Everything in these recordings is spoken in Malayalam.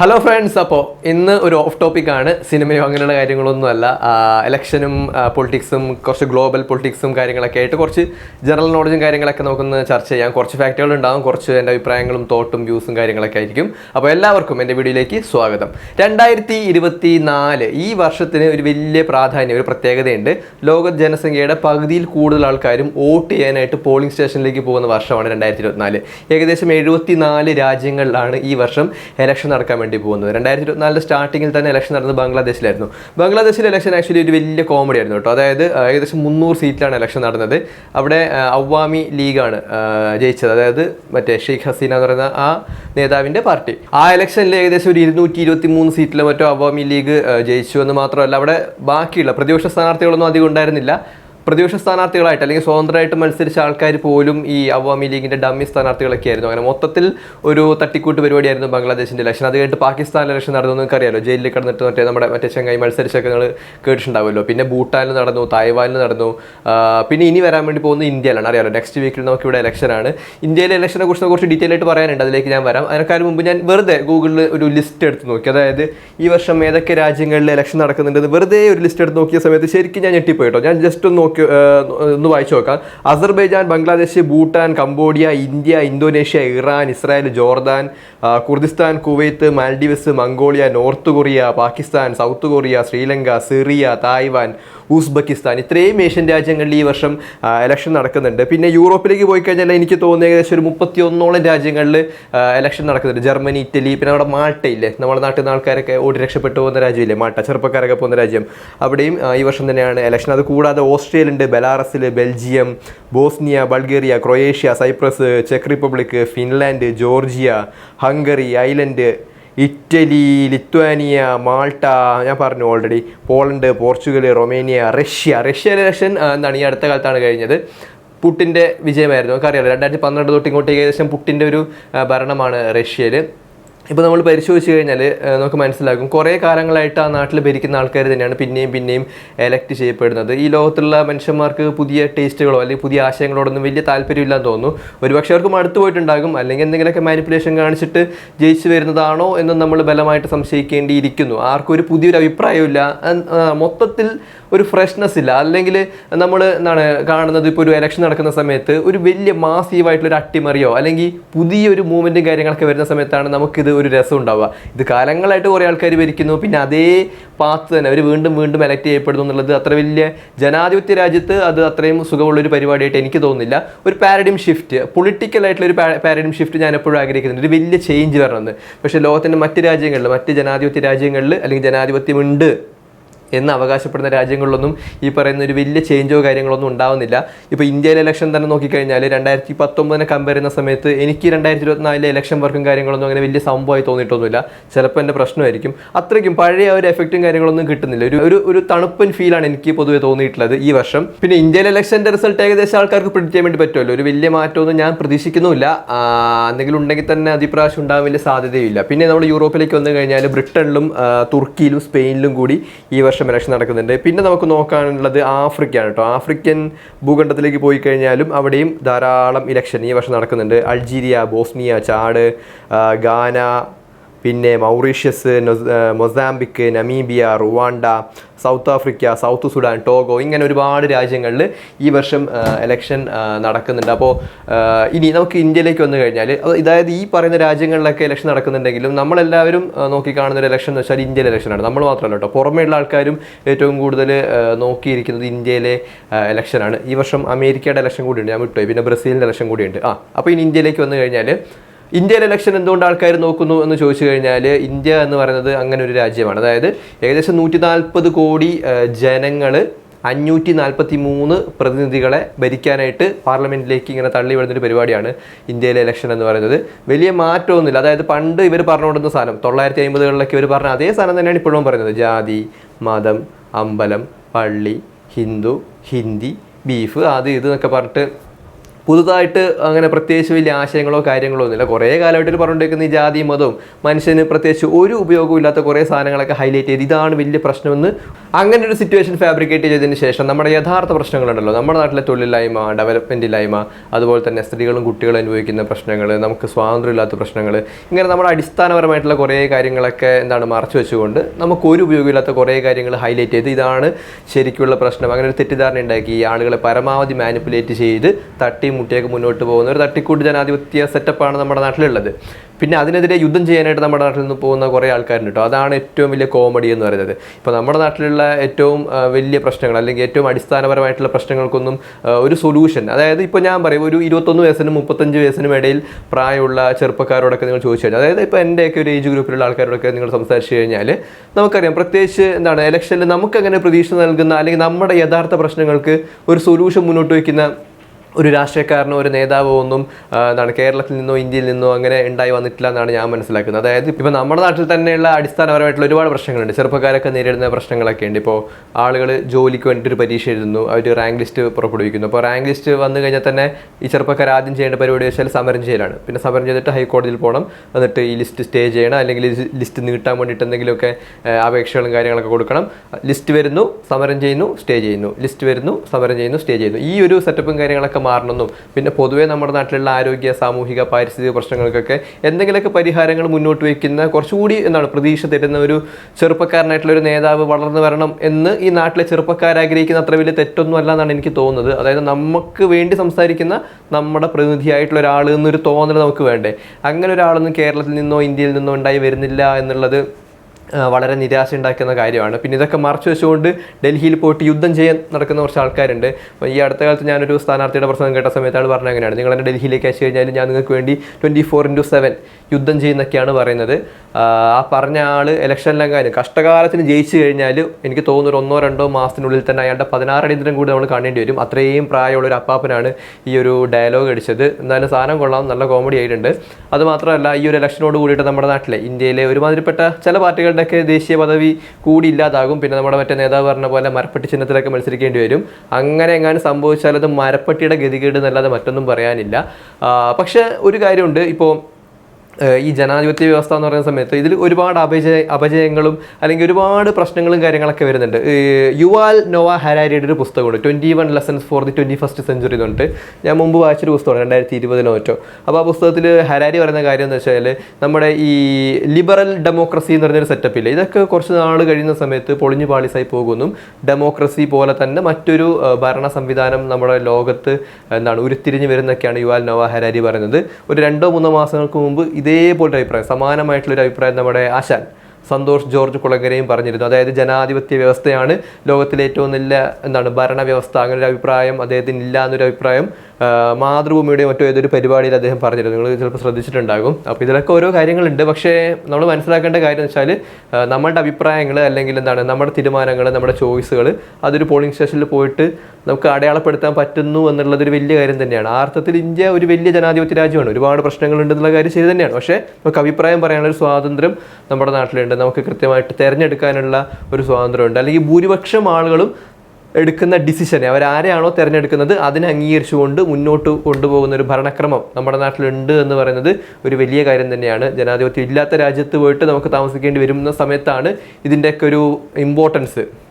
ഹലോ ഫ്രണ്ട്സ് അപ്പോൾ ഇന്ന് ഒരു ഓഫ് ടോപ്പിക്കാണ് സിനിമയോ അങ്ങനെയുള്ള കാര്യങ്ങളൊന്നുമല്ല. ഇലക്ഷനും പൊളിറ്റിക്സും കുറച്ച് ഗ്ലോബൽ പൊളിറ്റിക്സും കാര്യങ്ങളൊക്കെ ആയിട്ട് കുറച്ച് ജനറൽ നോളജും കാര്യങ്ങളൊക്കെ നമുക്കൊന്ന് ചർച്ച ചെയ്യാം. കുറച്ച് ഫാക്റ്റുകൾ ഉണ്ടാകും കുറച്ച് എന്റെ അഭിപ്രായങ്ങളും തോട്ടും വ്യൂസും കാര്യങ്ങളൊക്കെ ആയിരിക്കും. അപ്പോൾ എല്ലാവർക്കും എന്റെ വീഡിയോയിലേക്ക് സ്വാഗതം. രണ്ടായിരത്തി ഇരുപത്തി നാല് ഈ വർഷത്തിന് ഒരു വലിയ പ്രാധാന്യം ഒരു പ്രത്യേകതയുണ്ട്. ലോക ജനസംഖ്യയുടെ പകുതിയിൽ കൂടുതൽ ആൾക്കാരും വോട്ട് ചെയ്യാനായിട്ട് പോളിംഗ് സ്റ്റേഷനിലേക്ക് പോകുന്ന വർഷമാണ് രണ്ടായിരത്തി ഇരുപത്തിനാല് ഏകദേശം എഴുപത്തി നാല് രാജ്യങ്ങളിലാണ് ഈ വർഷം ഇലക്ഷൻ നടക്കാൻ വേണ്ടി പോകുന്നത്. രണ്ടായിരത്തി ഇരുപത്തിനാലിന്റെ സ്റ്റാർട്ടിങ്ങിൽ തന്നെ ഇലക്ഷൻ നടന്നത് ബംഗ്ലാദേശിലായിരുന്നു. ബംഗ്ലാദേശിലെ ഇലക്ഷൻ ആക്ച്വലി ഒരു വലിയ കോമഡി ആയിരുന്നു കേട്ടോ. അതായത് ഏകദേശം മുന്നൂറ് സീറ്റിലാണ് ഇലക്ഷൻ നടന്നത്. അവിടെ അവാമി ലീഗാണ് ജയിച്ചത്. അതായത് മറ്റേ ഷെയ്ഖ് ഹസീന എന്ന് പറയുന്ന ആ നേതാവിന്റെ പാർട്ടി. ആ ഇലക്ഷനിൽ ഏകദേശം ഒരു ഇരുന്നൂറ്റി ഇരുപത്തി മൂന്ന് സീറ്റിൽ മറ്റോ അവാമി ലീഗ് ജയിച്ചു എന്ന് മാത്രമല്ല അവിടെ ബാക്കിയുള്ള പ്രതിപക്ഷ സ്ഥാനാർത്ഥികളൊന്നും അധികം ഉണ്ടായിരുന്നില്ല. പ്രതിപക്ഷ സ്ഥാനാർത്ഥികളായിട്ട് അല്ലെങ്കിൽ സ്വതന്ത്രമായിട്ട് മത്സരിച്ച ആൾക്കാർ പോലും ഈ അവാമി ലീഗിന്റെ ഡമ്മി സ്ഥാനാർത്ഥികളൊക്കെ ആയിരുന്നു. അങ്ങനെ മൊത്തത്തിൽ ഒരു തട്ടിക്കൂട്ട് പരിപാടിയായിരുന്നു ബംഗ്ലാദേശിന്റെ ഇലക്ഷൻ. അത് കഴിഞ്ഞിട്ട് പാകിസ്ഥാൻ ഇലക്ഷൻ നടന്നു നിങ്ങൾക്ക് അറിയാലോ ജയിലിൽ കിടന്നിട്ട് മറ്റേ നമ്മുടെ മറ്റേ ചങ്ങായി മത്സരിച്ചൊക്കെ നിങ്ങൾ കേട്ടിട്ടുണ്ടാവുമല്ലോ. പിന്നെ ഭൂട്ടാനിൽ നടന്നു തായ്വാനിൽ നടന്നു പിന്നെ ഇനി വരാൻ വേണ്ടി പോകുന്നത് ഇന്ത്യയിലാണ്. അറിയാലോ നെക്സ്റ്റ് വീക്കിൽ നമുക്ക് ഇവിടെ ഇലക്ഷനാണ് ഇന്ത്യയിലെ ഇലക്ഷനെ കുറിച്ച് കുറച്ച് ഡീറ്റെയിൽ ആയിട്ട് പറയാനുണ്ട്. അതിലേക്ക് ഞാൻ വരാം. അതിനേക്കാൾ മുമ്പ് ഞാൻ വെറുതെ ഗൂഗിളിൽ ഒരു ലിസ്റ്റ് എടുത്ത് നോക്കി. അതായത് ഈ വർഷം ഏതൊക്കെ രാജ്യങ്ങളിൽ ഇലക്ഷൻ നടക്കുന്നുണ്ടെന്ന് വെറുതെ ഒരു ലിസ്റ്റ് എടുത്ത് നോക്കിയ സമയത്ത് ശരിക്കും ഞാൻ ഞെട്ടിപ്പോയിട്ടോ ഞാൻ ജസ്റ്റ് ഒന്ന് നോക്കി ഒന്ന് വായിച്ചു നോക്കാം. Azerbaijan Bangladesh Bhutan Cambodia India Indonesia Iran Israel Jordan Kurdistan Kuwait Maldives Mongolia North Korea Pakistan South Korea Sri Lanka Syria Taiwan Uzbekistan. ഇത്രയും ഏഷ്യൻ രാജ്യങ്ങളിൽ ഈ വർഷം ഇലക്ഷൻ നടക്കുന്നുണ്ട്. പിന്നെ യൂറോപ്പിലേക്ക് പോയി കഴിഞ്ഞാൽ എനിക്ക് തോന്നുന്നത് ഏകദേശം ഒരു മുപ്പത്തി ഒന്നോളം രാജ്യങ്ങളിൽ ഇലക്ഷൻ നടക്കുന്നുണ്ട്. ജർമ്മനി ഇറ്റലി പിന്നെ അവിടെ മാൾട്ടയില്ലേ നമ്മുടെ നാട്ടിൽ നിന്ന് ആൾക്കാരൊക്കെ ഓടി രക്ഷപ്പെട്ടു പോകുന്ന രാജ്യമില്ലേ? മാൾട്ട ചെറുപ്പക്കാരൊക്കെ പോകുന്ന രാജ്യം. അവിടെയും ഈ വർഷം തന്നെയാണ് ഇലക്ഷൻ അത് കൂടാതെ ഓസ്ട്രേലിയ ഉണ്ട് ബെലാറസിൽ Belgium Bosnia Bulgaria Croatia Cyprus check Republic Finland Georgia Hungary Iceland Italy Lithuania Malta ഞാൻ പറഞ്ഞു already Poland Portugal Romania Russia. Russia election എന്താണ് ഈ അടുത്ത കാലത്താണ് കഴിഞ്ഞത്. പുട്ടിന്റെ വിജയമായിരുന്നു. നമുക്കറിയാലോ രണ്ടായിരത്തി പന്ത്രണ്ട് തൊട്ട് ഇങ്ങോട്ട് ഏകദേശം പുട്ടിന്റെ ഒരു ഭരണമാണ് റഷ്യയിൽ ഇപ്പോൾ നമ്മൾ പരിശോധിച്ച് കഴിഞ്ഞാൽ നമുക്ക് മനസ്സിലാകും. കുറേ കാലങ്ങളായിട്ട് ആ നാട്ടിൽ ഭരിക്കുന്ന ആൾക്കാർ തന്നെയാണ് പിന്നെയും പിന്നെയും എലക്ട് ചെയ്യപ്പെടുന്നത്. ഈ ലോകത്തുള്ള മനുഷ്യന്മാർക്ക് പുതിയ ടേസ്റ്റുകളോ അല്ലെങ്കിൽ പുതിയ ആശയങ്ങളോടൊന്നും വലിയ താല്പര്യമില്ലാന്ന് തോന്നുന്നു. ഒരുപക്ഷെ അവർക്ക് മടുത്തു പോയിട്ടുണ്ടാകും. അല്ലെങ്കിൽ എന്തെങ്കിലുമൊക്കെ മാനിപ്പുലേഷൻ കാണിച്ചിട്ട് ജയിച്ചു വരുന്നതാണോ എന്ന് നമ്മൾ ബലമായിട്ട് സംശയിക്കേണ്ടിയിരിക്കുന്നു. ആർക്കും ഒരു പുതിയൊരു അഭിപ്രായമില്ല മൊത്തത്തിൽ ഒരു ഫ്രഷ്നെസ് ഇല്ല. അല്ലെങ്കിൽ നമ്മൾ എന്താണ് കാണുന്നത് ഇപ്പോൾ ഒരു എലക്ഷൻ നടക്കുന്ന സമയത്ത് ഒരു വലിയ മാസീവായിട്ടുള്ള ഒരു അട്ടിമറിയോ അല്ലെങ്കിൽ പുതിയൊരു മൂവ്മെന്റും കാര്യങ്ങളൊക്കെ വരുന്ന സമയത്താണ് നമുക്കിത് ഒരു രസം ഉണ്ടാവുക. ഇത് കാലങ്ങളായിട്ട് കുറേ ആൾക്കാർ ഭരിക്കുന്നു. പിന്നെ അതേ പാത്ത് തന്നെ. അവർ വീണ്ടും വീണ്ടും എലക്ട് ചെയ്യപ്പെടുന്നു എന്നുള്ളത് അത്ര വലിയ ജനാധിപത്യ രാജ്യത്ത് അത് അത്രയും സുഖമുള്ളൊരു പരിപാടിയായിട്ട് എനിക്ക് തോന്നുന്നില്ല. ഒരു പാരഡിം ഷിഫ്റ്റ് പൊളിറ്റിക്കൽ ആയിട്ടുള്ള ഒരു പാരഡിം ഷിഫ്റ്റ് ഞാൻ എപ്പോഴും ആഗ്രഹിക്കുന്നുണ്ട്. ഒരു വലിയ ചേഞ്ച് വരണമെന്ന്. പക്ഷേ ലോകത്തിന്റെ മറ്റ് രാജ്യങ്ങളിൽ മറ്റ് ജനാധിപത്യ രാജ്യങ്ങളിൽ അല്ലെങ്കിൽ ജനാധിപത്യമുണ്ട് എന്ന് അവകാശപ്പെടുന്ന രാജ്യങ്ങളിലൊന്നും ഈ പറയുന്ന ഒരു വലിയ ചേഞ്ചോ കാര്യങ്ങളൊന്നും ഉണ്ടാവുന്നില്ല. ഇപ്പോൾ ഇന്ത്യയിലെ ഇലക്ഷൻ തന്നെ നോക്കിക്കഴിഞ്ഞാൽ രണ്ടായിരത്തി പത്തൊമ്പതിനെ കമ്പയർ ചെയ്യുന്ന സമയത്ത് എനിക്ക് രണ്ടായിരത്തി ഇരുപത്തിനാലിലെ ഇലക്ഷൻ വർക്കും കാര്യങ്ങളൊന്നും അങ്ങനെ വലിയ സംഭവമായി തോന്നിയിട്ടൊന്നുമില്ല. ചിലപ്പോൾ എന്റെ പ്രശ്നമായിരിക്കും. അത്രയ്ക്കും പഴയ ഒരു എഫക്റ്റും കാര്യങ്ങളൊന്നും കിട്ടുന്നില്ല. ഒരു ഒരു ഒരു തണുപ്പൻ ഫീലാണ് എനിക്ക് പൊതുവെ തോന്നിയിട്ടുള്ളത് ഈ വർഷം. പിന്നെ ഇന്ത്യയിലെ ഇലക്ഷന്റെ റിസൾട്ട് ഏകദേശം ആൾക്കാർക്ക് പ്രിഡിക്റ്റ് ചെയ്യാൻ വേണ്ടി പറ്റുമല്ലോ. ഒരു വലിയ മാറ്റമൊന്നും ഞാൻ പ്രതീക്ഷിക്കുന്നുമില്ല. എന്തെങ്കിലും ഉണ്ടെങ്കിൽ തന്നെ അതിപ്രാവശ്യം ഉണ്ടാകാൻ വലിയ സാധ്യതയില്ല. പിന്നെ നമ്മൾ യൂറോപ്പിലേക്ക് വന്നു കഴിഞ്ഞാൽ ബ്രിട്ടനിലും തുർക്കിയിലും സ്പെയിനിലും കൂടി ഈ വർഷം ഇലക്ഷൻ നടക്കുന്നുണ്ട്. പിന്നെ നമുക്ക് നോക്കാനുള്ളത് ആഫ്രിക്കയാണ് കേട്ടോ. ആഫ്രിക്കൻ ഭൂഖണ്ഡത്തിലേക്ക് പോയി കഴിഞ്ഞാലും അവിടെയും ധാരാളം ഇലക്ഷൻ ഈ വർഷം നടക്കുന്നുണ്ട്. അൾജീരിയ ബോസ്നിയ ചാഡ് ഗാന പിന്നെ Mauritius Mozambique Namibia Rwanda South Africa South Sudan Togo ഇങ്ങനെ ഒരുപാട് രാജ്യങ്ങളിൽ ഈ വർഷം എലക്ഷൻ നടക്കുന്നുണ്ട്. അപ്പോൾ ഇനി നമുക്ക് ഇന്ത്യയിലേക്ക് വന്നു കഴിഞ്ഞാൽ അതായത് ഈ പറയുന്ന രാജ്യങ്ങളിലൊക്കെ ഇലക്ഷൻ നടക്കുന്നുണ്ടെങ്കിലും നമ്മളെല്ലാവരും നോക്കി നോക്കിക്കാണുന്ന ഒരു ഇലക്ഷൻ എന്ന് വെച്ചാൽ ഇന്ത്യയിലെ ഇലക്ഷനാണ് നമ്മൾ മാത്രമല്ല കേട്ടോ പുറമേയുള്ള ആൾക്കാരും ഏറ്റവും കൂടുതൽ നോക്കിയിരിക്കുന്നത് ഇന്ത്യയിലെ ഇലക്ഷനാണ് ഈ വർഷം അമേരിക്കയുടെ ഇലക്ഷൻ കൂടിയുണ്ട് ഞാൻ വിട്ടു പിന്നെ ബ്രസീലിന്റെ ഇലക്ഷൻ കൂടിയുണ്ട്. ആ അപ്പോൾ ഇനി ഇന്ത്യയിലേക്ക് വന്നു കഴിഞ്ഞാൽ ഇന്ത്യയിലെ ഇലക്ഷൻ എന്തുകൊണ്ട് ആൾക്കാർ നോക്കുന്നു എന്ന് ചോദിച്ചു കഴിഞ്ഞാൽ ഇന്ത്യ എന്ന് പറയുന്നത് അങ്ങനെ ഒരു രാജ്യമാണ്. അതായത് ഏകദേശം നൂറ്റി നാൽപ്പത് കോടി ജനങ്ങൾ അഞ്ഞൂറ്റി നാൽപ്പത്തി മൂന്ന് പ്രതിനിധികളെ ഭരിക്കാനായിട്ട് പാർലമെന്റിലേക്ക് ഇങ്ങനെ തള്ളി വിടുന്നൊരു പരിപാടിയാണ് ഇന്ത്യയിലെ ഇലക്ഷൻ എന്ന് പറയുന്നത്. വലിയ മാറ്റമൊന്നുമില്ല. അതായത് പണ്ട് ഇവർ പറഞ്ഞുകൊണ്ടിരുന്ന സാധനം തൊള്ളായിരത്തി അമ്പതുകളിലൊക്കെ ഇവർ പറഞ്ഞ അതേ സാധനം തന്നെയാണ് ഇപ്പോഴും പറയുന്നത്. ജാതി മതം അമ്പലം പള്ളി ഹിന്ദു ഹിന്ദി ബീഫ് അത് ഇത് എന്നൊക്കെ പറഞ്ഞിട്ട് പുതുതായിട്ട് അങ്ങനെ പ്രത്യേകിച്ച് വലിയ ആശയങ്ങളോ കാര്യങ്ങളോ ഒന്നുമില്ല. കുറേ കാലമായിട്ട് പറഞ്ഞുകൊണ്ടിരിക്കുന്ന ഈ ജാതി മതവും മനുഷ്യന് പ്രത്യേകിച്ച് ഒരു ഉപയോഗവും ഇല്ലാത്ത കുറേ സാധനങ്ങളൊക്കെ ഹൈലൈറ്റ് ചെയ്ത് ഇതാണ് വലിയ പ്രശ്നമെന്ന് അങ്ങനെ ഒരു സിറ്റുവേഷൻ ഫാബ്രിക്കേറ്റ് ചെയ്തതിന് ശേഷം നമ്മുടെ യഥാർത്ഥ പ്രശ്നങ്ങളുണ്ടല്ലോ. നമ്മുടെ നാട്ടിലെ തൊഴിലില്ലായ്മ ഡെവലപ്മെന്റ് ഇല്ലായ്മ അതുപോലെ തന്നെ സ്ത്രീകളും കുട്ടികളും അനുഭവിക്കുന്ന പ്രശ്നങ്ങൾ നമുക്ക് സ്വാതന്ത്ര്യമില്ലാത്ത പ്രശ്നങ്ങൾ ഇങ്ങനെ നമ്മുടെ അടിസ്ഥാനപരമായിട്ടുള്ള കുറേ കാര്യങ്ങളൊക്കെ എന്താണ് മറച്ചു വെച്ചുകൊണ്ട് നമുക്ക് ഒരു ഉപയോഗമില്ലാത്ത കുറേ കാര്യങ്ങൾ ഹൈലൈറ്റ് ചെയ്ത് ഇതാണ് ശരിക്കുള്ള പ്രശ്നം. അങ്ങനെ ഒരു തെറ്റിദ്ധാരണ ഉണ്ടാക്കി ഈ ആളുകളെ പരമാവധി മാനിപ്പുലേറ്റ് ചെയ്ത് തട്ടി മുട്ടിയൊക്കെ മുന്നോട്ട് പോകുന്ന ഒരു തട്ടിക്കൂട്ട് ജനാധിപത്യ സെറ്റപ്പാണ് നമ്മുടെ നാട്ടിലുള്ളത്. പിന്നെ അതിനെതിരെ യുദ്ധം ചെയ്യാനായിട്ട് നമ്മുടെ നാട്ടിൽ നിന്ന് പോകുന്ന കുറേ ആൾക്കാരുണ്ട് കേട്ടോ അതാണ് ഏറ്റവും വലിയ കോമഡി എന്ന് പറയുന്നത്. ഇപ്പോൾ നമ്മുടെ നാട്ടിലുള്ള ഏറ്റവും വലിയ പ്രശ്നങ്ങൾ അല്ലെങ്കിൽ ഏറ്റവും അടിസ്ഥാനപരമായിട്ടുള്ള പ്രശ്നങ്ങൾക്കൊന്നും ഒരു സൊല്യൂഷൻ അതായത് ഇപ്പോൾ ഞാൻ പറയും ഒരു ഇരുപത്തൊന്ന് വയസ്സിനും മുപ്പത്തഞ്ച് വയസ്സിനും ഇടയിൽ പ്രായമുള്ള ചെറുപ്പക്കാരോടൊക്കെ നിങ്ങൾ ചോദിച്ചു കഴിഞ്ഞാൽ അതായത് ഇപ്പോൾ എന്റെയൊക്കെ ഒരു ഏജ് ഗ്രൂപ്പിലുള്ള ആൾക്കാരോടൊക്കെ നിങ്ങൾ സംസാരിച്ച് കഴിഞ്ഞാൽ നമുക്കറിയാം പ്രത്യേകിച്ച് എന്താണ് ഇലക്ഷനിൽ നമുക്കങ്ങനെ പ്രതീക്ഷ നൽകുന്ന അല്ലെങ്കിൽ നമ്മുടെ യഥാർത്ഥ പ്രശ്നങ്ങൾക്ക് ഒരു സൊല്യൂഷൻ മുന്നോട്ട് വയ്ക്കുന്ന ഒരു രാഷ്ട്രീയക്കാരനോ ഒരു നേതാവോ ഒന്നും എന്താണ് കേരളത്തിൽ നിന്നോ ഇന്ത്യയിൽ നിന്നോ അങ്ങനെ ഉണ്ടായി വന്നിട്ടില്ല എന്നാണ് ഞാൻ മനസ്സിലാക്കുന്നത്. അതായത് ഇപ്പോൾ നമ്മുടെ നാട്ടിൽ തന്നെയുള്ള അടിസ്ഥാനപരമായിട്ടുള്ള ഒരുപാട് പ്രശ്നങ്ങളുണ്ട്. ചെറുപ്പക്കാരൊക്കെ നേരിടുന്ന പ്രശ്നങ്ങളൊക്കെ ഉണ്ട്. ഇപ്പോൾ ആളുകൾ ജോലിക്ക് വേണ്ടിയിട്ട് പരീക്ഷ എഴുതുന്നു. അവർ റാങ്ക് ലിസ്റ്റ് പുറപ്പെടുവിക്കുന്നു. അപ്പോൾ റാങ്ക് ലിസ്റ്റ് വന്നു കഴിഞ്ഞാൽ തന്നെ ഈ ചെറുപ്പക്കാർ ആദ്യം ചെയ്യേണ്ട പരിപാടി വെച്ചാൽ സമരം ചെയ്യലാണ്. പിന്നെ സമരം ചെയ്തിട്ട് ഹൈക്കോടതിയിൽ പോകണം. എന്നിട്ട് ഈ ലിസ്റ്റ് സ്റ്റേ ചെയ്യണം. അല്ലെങ്കിൽ ലിസ്റ്റ് നീട്ടാൻ വേണ്ടിയിട്ട് എന്തെങ്കിലുമൊക്കെ അപേക്ഷകളും കാര്യങ്ങളൊക്കെ കൊടുക്കണം. ലിസ്റ്റ് വരുന്നു സമരം ചെയ്യുന്നു സ്റ്റേ ചെയ്യുന്നു. ലിസ്റ്റ് വരുന്നു സമരം ചെയ്യുന്നു സ്റ്റേ ചെയ്യുന്നു. ഈ ഒരു സെറ്റപ്പും കാര്യങ്ങളൊക്കെ മാറണമെന്നും പിന്നെ പൊതുവേ നമ്മുടെ നാട്ടിലുള്ള ആരോഗ്യ സാമൂഹിക പാരിസ്ഥിതിക പ്രശ്നങ്ങൾക്കൊക്കെ എന്തെങ്കിലുമൊക്കെ പരിഹാരങ്ങൾ മുന്നോട്ട് വയ്ക്കുന്ന കുറച്ചുകൂടി എന്താണ് പ്രതീക്ഷ തരുന്ന ഒരു ചെറുപ്പക്കാരനായിട്ടുള്ള ഒരു നേതാവ് വളർന്നു വരണം എന്ന് ഈ നാട്ടിലെ ചെറുപ്പക്കാർ ആഗ്രഹിക്കുന്ന അത്ര വലിയ തെറ്റൊന്നും അല്ല എന്നാണ് എനിക്ക് തോന്നുന്നത്. അതായത് നമുക്ക് വേണ്ടി സംസാരിക്കുന്ന നമ്മുടെ പ്രതിനിധിയായിട്ടുള്ള ഒരാൾ എന്നൊരു തോന്നൽ നമുക്ക് വേണ്ടേ? അങ്ങനെ ഒരാളൊന്നും കേരളത്തിൽ നിന്നോ ഇന്ത്യയിൽ നിന്നോ ഉണ്ടായി വരുന്നില്ല എന്നുള്ളത് വളരെ നിരാശ ഉണ്ടാക്കുന്ന കാര്യമാണ്. പിന്നെ ഇതൊക്കെ മറച്ചു വെച്ചുകൊണ്ട് ഡൽഹിയിൽ പോയിട്ട് യുദ്ധം ചെയ്യാൻ നടക്കുന്ന കുറച്ച് ആൾക്കാരുണ്ട്. ഈ അടുത്ത കാലത്ത് ഞാനൊരു സ്ഥാനാർത്ഥിയുടെ പ്രസംഗം കേട്ട സമയത്ത് ആൾ പറഞ്ഞ അങ്ങനെയാണ്. നിങ്ങൾ എന്നെ ഡൽഹിയിലേക്ക് അയച്ചു കഴിഞ്ഞാൽ ഞാൻ നിങ്ങൾക്ക് വേണ്ടി ട്വന്റി ഫോർ ഇന്റു സെവൻ യുദ്ധം ചെയ്യുന്നൊക്കെയാണ് പറയുന്നത്. ആ പറഞ്ഞ ആൾ ഇലക്ഷൻ കാര്യം കഷ്ടകാലത്തിന് ജയിച്ചു കഴിഞ്ഞാൽ എനിക്ക് തോന്നുന്നു ഒന്നോ രണ്ടോ മാസത്തിനുള്ളിൽ തന്നെ അയാളുടെ പതിനാറ് അടിയന്തരം കൂടി നമ്മൾ കാണേണ്ടി വരും. അത്രയും പ്രായമുള്ള ഒരു അപ്പാപ്പനാണ് ഈ ഒരു ഡയലോഗ് അടിച്ചത്. എന്തായാലും സാധനം കൊള്ളാം നല്ല കോമഡി ആയിട്ടുണ്ട്. അതുമാത്രമല്ല ഈ ഒരു ഇലക്ഷനോട് കൂടിയിട്ട് നമ്മുടെ നാട്ടിലെ ഇന്ത്യയിലെ ഒരുമാതിരിപ്പെട്ട ചില പാർട്ടികളുടെയൊക്കെ ദേശീയ പദവി കൂടി ഇല്ലാതാകും. പിന്നെ നമ്മുടെ മറ്റേ നേതാവ് പറഞ്ഞ പോലെ മരപ്പെട്ടി ചിഹ്നത്തിലൊക്കെ മത്സരിക്കേണ്ടി വരും. അങ്ങനെ എങ്ങാനും സംഭവിച്ചാൽ അത് മരപ്പെട്ടിയുടെ ഗതികേട് എന്നല്ലാതെ മറ്റൊന്നും പറയാനില്ല. പക്ഷേ ഒരു കാര്യമുണ്ട്. ഇപ്പോൾ ഈ ജനാധിപത്യ വ്യവസ്ഥ എന്ന് പറയുന്ന സമയത്ത് ഇതിൽ ഒരുപാട് അപജയ അപജയങ്ങളും അല്ലെങ്കിൽ ഒരുപാട് പ്രശ്നങ്ങളും കാര്യങ്ങളൊക്കെ വരുന്നുണ്ട്. യുവാൽ നോവ ഹരാരിയുടെ ഒരു പുസ്തകമുണ്ട്. Twenty one lessons for the twenty first century എന്ന് പറഞ്ഞിട്ട് ഞാൻ മുമ്പ് വായിച്ചൊരു പുസ്തകമാണ് രണ്ടായിരത്തി ഇരുപതിനോ മറ്റോ അപ്പോൾ ആ പുസ്തകത്തിൽ ഹരാരി പറയുന്ന കാര്യം എന്ന് വെച്ചാൽ നമ്മുടെ ഈ ലിബറൽ ഡെമോക്രസി എന്ന് പറഞ്ഞൊരു സെറ്റപ്പ് ഇല്ല? ഇതൊക്കെ കുറച്ച് നാൾ കഴിയുന്ന സമയത്ത് പൊളിഞ്ഞു പാളിസായി പോകുന്നു. ഡെമോക്രസി പോലെ തന്നെ മറ്റൊരു ഭരണ സംവിധാനം നമ്മുടെ ലോകത്ത് എന്താണ് ഉരുത്തിരിഞ്ഞ് വരുന്നൊക്കെയാണ് യുവാൽ നോവ ഹരാരി പറയുന്നത്. ഒരു രണ്ടോ മൂന്നോ മാസങ്ങൾക്ക് മുമ്പ് ഇതേപോലൊരു അഭിപ്രായം സമാനമായിട്ടുള്ളൊരു അഭിപ്രായം നമ്മുടെ ആശാൻ സന്തോഷ് ജോർജ് കുളങ്ങരയും പറഞ്ഞിരുന്നു. അതായത് ജനാധിപത്യ വ്യവസ്ഥയാണ് ലോകത്തിലെ ഏറ്റവും നല്ല എന്താണ് ഭരണവ്യവസ്ഥ. അങ്ങനെ ഒരു അഭിപ്രായം അദ്ദേഹത്തിന് ഇല്ല എന്നൊരു അഭിപ്രായം മാതൃഭൂമിയുടെ മറ്റോ ഏതൊരു പരിപാടിയിൽ അദ്ദേഹം പറഞ്ഞിരുന്നു. നിങ്ങൾ ചിലപ്പോൾ ശ്രദ്ധിച്ചിട്ടുണ്ടാകും. അപ്പോൾ ഇതിലൊക്കെ ഓരോ കാര്യങ്ങളുണ്ട്. പക്ഷേ നമ്മൾ മനസ്സിലാക്കേണ്ട കാര്യം എന്ന് വെച്ചാൽ നമ്മളുടെ അഭിപ്രായങ്ങൾ അല്ലെങ്കിൽ എന്താണ് നമ്മുടെ തീരുമാനങ്ങൾ നമ്മുടെ ചോയ്സുകൾ അതൊരു പോളിംഗ് സ്റ്റേഷനിൽ പോയിട്ട് നമുക്ക് അടയാളപ്പെടുത്താൻ പറ്റുന്നു എന്നുള്ളതൊരു വലിയ കാര്യം തന്നെയാണ്. ആ അർത്ഥത്തിൽ ഇന്ത്യ ഒരു വലിയ ജനാധിപത്യ രാജ്യമാണ്. ഒരുപാട് പ്രശ്നങ്ങളുണ്ട് എന്നുള്ള കാര്യം ശരി തന്നെയാണ്. പക്ഷേ നമുക്ക് അഭിപ്രായം പറയാനുള്ള ഒരു സ്വാതന്ത്ര്യം നമ്മുടെ നാട്ടിലുണ്ട്. നമുക്ക് കൃത്യമായിട്ട് തിരഞ്ഞെടുക്കാനുള്ള ഒരു സ്വാതന്ത്ര്യമുണ്ട്. അല്ലെങ്കിൽ ഭൂരിപക്ഷം ആളുകളും എടുക്കുന്ന ഡിസിഷനെ. അവരാരെയാണോ തിരഞ്ഞെടുക്കുന്നത്? അതിനെ അംഗീകരിച്ചുകൊണ്ട് മുന്നോട്ട് കൊണ്ടുപോകുന്ന ഒരു ഭരണക്രമം നമ്മുടെ നാട്ടിലുണ്ട് എന്ന് പറയുന്നത് ഒരു വലിയ കാര്യം തന്നെയാണ്. ജനാധിപത്യം ഇല്ലാത്ത രാജ്യത്ത് പോയിട്ട് നമുക്ക് താമസിക്കേണ്ടി വരുന്ന സമയത്താണ് ഇതിന്റെയൊക്കെ ഒരു ഇമ്പോർട്ടൻസ്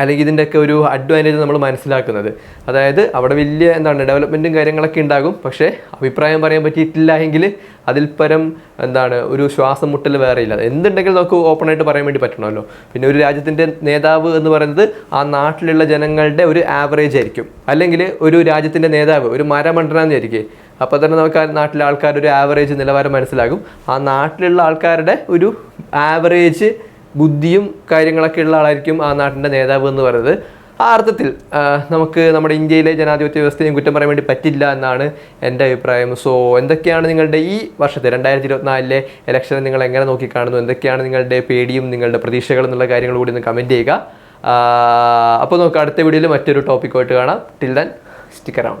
അല്ലെങ്കിൽ ഇതിന്റെയൊക്കെ ഒരു അഡ്വാന്റേജ് നമ്മൾ മനസ്സിലാക്കുന്നത്. അതായത് അവിടെ വലിയ എന്താണ് ഡെവലപ്മെന്റും കാര്യങ്ങളൊക്കെ ഉണ്ടാകും. പക്ഷേ അഭിപ്രായം പറയാൻ പറ്റിയിട്ടില്ല എങ്കിൽ അതിൽ പരം എന്താണ് ഒരു ശ്വാസം മുട്ടൽ വേറെ ഇല്ല. എന്തുണ്ടെങ്കിലും നമുക്ക് ഓപ്പണായിട്ട് പറയാൻ വേണ്ടി പറ്റണമല്ലോ. പിന്നെ ഒരു രാജ്യത്തിന്റെ നേതാവ് എന്ന് പറയുന്നത് ആ നാട്ടിലുള്ള ജനങ്ങളുടെ ഒരു ആവറേജ് ആയിരിക്കും. അല്ലെങ്കിൽ ഒരു രാജ്യത്തിന്റെ നേതാവ് ഒരു മരമണ്ടനാന്നായിരിക്കും അപ്പോൾ തന്നെ നമുക്ക് ആ നാട്ടിലെ ആൾക്കാരുടെ ഒരു ആവറേജ് നിലവാരം മനസ്സിലാകും. ആ നാട്ടിലുള്ള ആൾക്കാരുടെ ഒരു ആവറേജ് ബുദ്ധിയും കാര്യങ്ങളൊക്കെ ഉള്ള ആളായിരിക്കും ആ നാട്ടിന്റെ നേതാവ് എന്ന് പറയുന്നത്. ആ അർത്ഥത്തിൽ നമുക്ക് നമ്മുടെ ഇന്ത്യയിലെ ജനാധിപത്യ വ്യവസ്ഥയും കുറ്റം പറയാൻ വേണ്ടി പറ്റില്ല എന്നാണ് എന്റെ അഭിപ്രായം. സോ എന്തൊക്കെയാണ് നിങ്ങളുടെ ഈ വർഷത്തെ രണ്ടായിരത്തി ഇരുപത്തിനാലിലെ ഇലക്ഷനെ നിങ്ങൾ എങ്ങനെ നോക്കിക്കാണുന്നു? എന്തൊക്കെയാണ് നിങ്ങളുടെ പേടിയും നിങ്ങളുടെ പ്രതീക്ഷകളും എന്നുള്ള കാര്യങ്ങൾ കൂടി ഒന്ന് കമന്റ് ചെയ്യുക. അപ്പോൾ നമുക്ക് അടുത്ത വീഡിയോയിൽ മറ്റൊരു ടോപ്പിക്കുമായിട്ട് കാണാം. Till then stick around